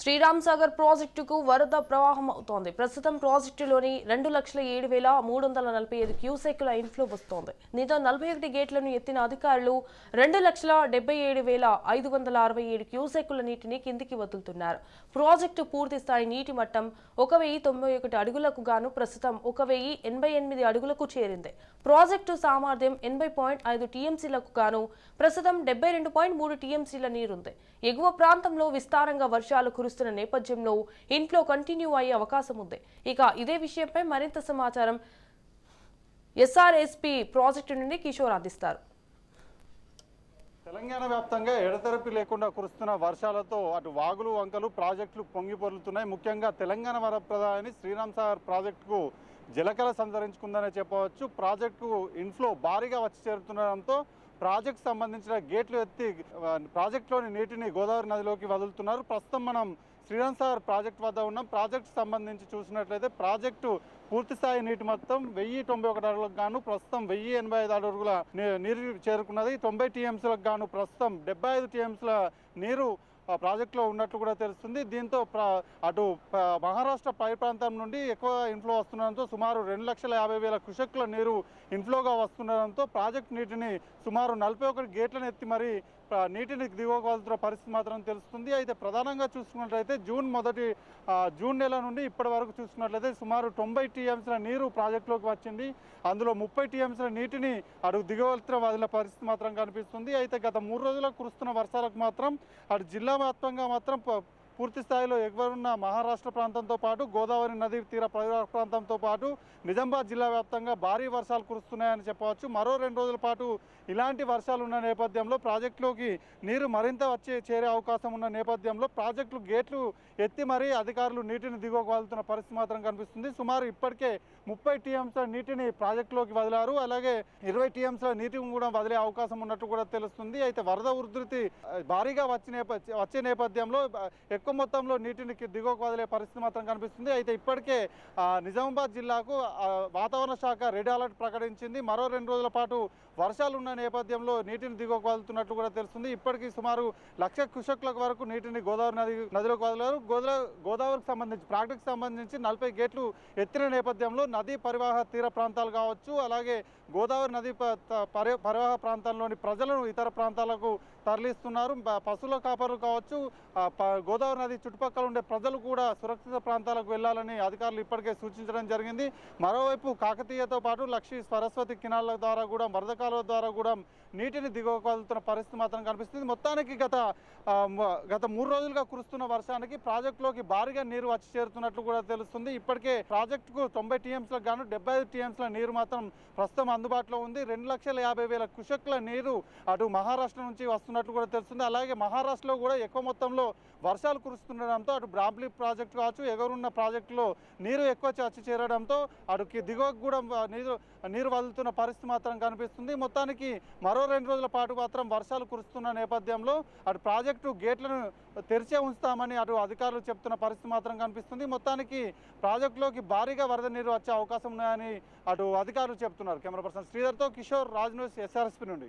శ్రీరామ్ సాగర్ ప్రాజెక్టుకు వరద ప్రవాహం అవుతోంది. ప్రస్తుతం ప్రాజెక్టులోని రెండు లక్షల ఏడు వేల మూడు వందల నలభై ఐదు క్యూసెక్ల ఇన్ఫ్లో వస్తోంది. దీంతో నలభై ఒకటి గేట్లను ఎత్తిన అధికారులు రెండు లక్షల డెబ్బై ఏడు వేల ఐదు వందల అరవై ఏడు క్యూసెక్కుల నీటిని కిందికి వదులుతున్నారు. ప్రాజెక్టు పూర్తి స్థాయి నీటి మట్టం ఒక వెయ్యి తొంభై ఒకటి అడుగులకు గాను ప్రస్తుతం ఒక వెయ్యి ఎనభై ఎనిమిది అడుగులకు చేరింది. ప్రాజెక్టు సామర్థ్యం ఎనభై పాయింట్ ఐదు టీఎంసీలకు గాను ప్రస్తుతం డెబ్బై రెండు పాయింట్ మూడు టీఎంసీల నీరుంది. ఎగువ ప్రాంతంలో విస్తారంగా వర్షాలు కురుస్తున్న నేపథ్యంలో ఇంట్లో కంటిన్యూ అయ్యే అవకాశం ఉంది. ఇక ఇదే విషయంపై మరింత సమాచారం ఎస్ఆర్ఎస్పి ప్రాజెక్టు నుండి కిషోర్ అందిస్తారు. తెలంగాణ వ్యాప్తంగా ఎడతెరపి లేకుండా కురుస్తున్న వర్షాలతో అటు వాగులు వంకలు ప్రాజెక్టులు పొంగి పొరులుతున్నాయి. ముఖ్యంగా తెలంగాణ వరప్రదాయని శ్రీరామ్ సాగర్ ప్రాజెక్టుకు జలకళ సంతరించుకుందనే చెప్పవచ్చు. ప్రాజెక్టుకు ఇన్ఫ్లో భారీగా వచ్చి చేరుతుండడంతో ప్రాజెక్ట్ సంబంధించిన గేట్లు ఎత్తి ప్రాజెక్ట్లోని ప్రాజెక్టులోని నీటిని గోదావరి నదిలోకి వదులుతున్నారు. ప్రస్తుతం మనం శ్రీరామ్ సాగర్ ప్రాజెక్ట్ వద్ద ఉన్నాం. ప్రాజెక్ట్ సంబంధించి చూసినట్లయితే ప్రాజెక్టు పూర్తిస్థాయి నీటి మొత్తం వెయ్యి తొంభై ఒకటి అడుగులకు గాను ప్రస్తుతం వెయ్యి ఎనభై ఐదు అడుగుల నీరు చేరుకున్నది. తొంభై టీఎంసీలకు గాను ప్రస్తుతం డెబ్బై ఐదు టీఎంసీల నీరు ప్రాజెక్టులో ఉన్నట్లు కూడా తెలుస్తుంది. దీంతో అటు మహారాష్ట్ర పై ప్రాంతం నుండి ఎక్కువ ఇన్ఫ్లో వస్తుండడంతో సుమారు రెండు లక్షల యాభై వేల కృషకుల నీరు ఇన్ఫ్లోగా వస్తుండడంతో ప్రాజెక్ట్ నీటిని సుమారు నలభై ఒకటి గేట్లను ఎత్తి మరి నీటిని దిగువగలుగుతున్న పరిస్థితి మాత్రం తెలుస్తుంది. అయితే ప్రధానంగా చూసుకున్నట్లయితే జూన్ మొదటి జూన్ నెల నుండి ఇప్పటి వరకు చూసుకున్నట్లయితే సుమారు తొంభై టీఎంసీల నీరు ప్రాజెక్టులోకి వచ్చింది. అందులో ముప్పై టీఎంసీల నీటిని అటు దిగవలసిన వదిలిన పరిస్థితి మాత్రం కనిపిస్తుంది. అయితే గత మూడు రోజులకు కురుస్తున్న వర్షాలకు మాత్రం అటు జిల్లా వ్యాప్తంగా మాత్రం పూర్తి స్థాయిలో ఎగువరున్న మహారాష్ట్ర ప్రాంతంతో పాటు గోదావరి నదీ తీర ప్రాంతంతో పాటు నిజామాబాద్ జిల్లా వ్యాప్తంగా భారీ వర్షాలు కురుస్తున్నాయని చెప్పవచ్చు. మరో రెండు రోజుల పాటు ఇలాంటి వర్షాలు ఉన్న నేపథ్యంలో ప్రాజెక్టులోకి నీరు మరింత వచ్చి చేరే అవకాశం ఉన్న నేపథ్యంలో ప్రాజెక్టులు గేట్లు ఎత్తి మరీ అధికారులు నీటిని దిగువగలుగుతున్న పరిస్థితి మాత్రం కనిపిస్తుంది. సుమారు ఇప్పటికే ముప్పై టీఎంసీల నీటిని ప్రాజెక్టులోకి వదిలారు. అలాగే ఇరవై టీఎంసీల నీటిని కూడా వదిలే అవకాశం ఉన్నట్టు కూడా తెలుస్తుంది. అయితే వరద ఉధృతి భారీగా వచ్చే వచ్చే నేపథ్యంలో ఎక్కువ మొత్తంలో నీటిని దిగువకు వదిలే పరిస్థితి మాత్రం కనిపిస్తుంది. అయితే ఇప్పటికే నిజామాబాద్ జిల్లాకు వాతావరణ శాఖ రెడ్ అలర్ట్ ప్రకటించింది. మరో రెండు రోజుల పాటు వర్షాలు ఉన్న నేపథ్యంలో నీటిని దిగువకు వదులుతున్నట్లు కూడా తెలుస్తుంది. ఇప్పటికీ సుమారు లక్ష కుషకుల వరకు నీటిని గోదావరి నది నదిలోకి వదిలారు. గోదావరి గోదావరికి సంబంధించి ప్రాజెక్టుకు సంబంధించి నలభై గేట్లు ఎత్తిన నేపథ్యంలో నదీ పరివాహ తీర ప్రాంతాలు కావచ్చు అలాగే గోదావరి నది పరివాహ ప్రాంతాల్లోని ప్రజలను ఇతర ప్రాంతాలకు తరలిస్తున్నారు. పశువుల కాపరులు కావచ్చు గోదావరి గోదావరి నది చుట్టుపక్కల ఉండే ప్రజలు కూడా సురక్షిత ప్రాంతాలకు వెళ్ళాలని అధికారులు ఇప్పటికే సూచించడం జరిగింది. మరోవైపు కాకతీయతో పాటు లక్షి సరస్వతి కినాల ద్వారా కూడా వరద కాలువ ద్వారా కూడా నీటిని దిగువకు వదులుతున్న పరిస్థితి మాత్రం కనిపిస్తుంది. మొత్తానికి గత గత మూడు రోజులుగా కురుస్తున్న వర్షానికి ప్రాజెక్టులోకి భారీగా నీరు వచ్చి చేరుతున్నట్లు కూడా తెలుస్తుంది. ఇప్పటికే ప్రాజెక్టుకు తొంభై టీఎంస్లకు గాను డెబ్బై ఐదు టీఎంస్ల నీరు మాత్రం ప్రస్తుతం అందుబాటులో ఉంది. రెండు లక్షల యాభై వేల కుషకుల నీరు అటు మహారాష్ట్ర నుంచి వస్తున్నట్లు కూడా తెలుస్తుంది. అలాగే మహారాష్ట్రలో కూడా ఎక్కువ మొత్తంలో వర్షాలు కురుస్తుండడంతో అటు బ్రాబ్లీ ప్రాజెక్టు కావచ్చు ఎగురున్న ప్రాజెక్టులో నీరు ఎక్కువ చచ్చి చేరడంతో అటుకి దిగువకు కూడా నీరు నీరు వదులుతున్న పరిస్థితి మాత్రం కనిపిస్తుంది. మొత్తానికి మరో రెండు రోజుల పాటు మాత్రం వర్షాలు కురుస్తున్న నేపథ్యంలో అటు ప్రాజెక్టు గేట్లను తెరిచే ఉంచుతామని అటు అధికారులు చెప్తున్న పరిస్థితి మాత్రం కనిపిస్తుంది. మొత్తానికి ప్రాజెక్టులోకి భారీగా వరద నీరు వచ్చే అవకాశం ఉన్నాయని అటు అధికారులు చెప్తున్నారు. కెమెరా పర్సన్ శ్రీధర్తో కిషోర్ రాజ్ న్యూస్ ఎస్ఆర్ఎస్పీ నుండి.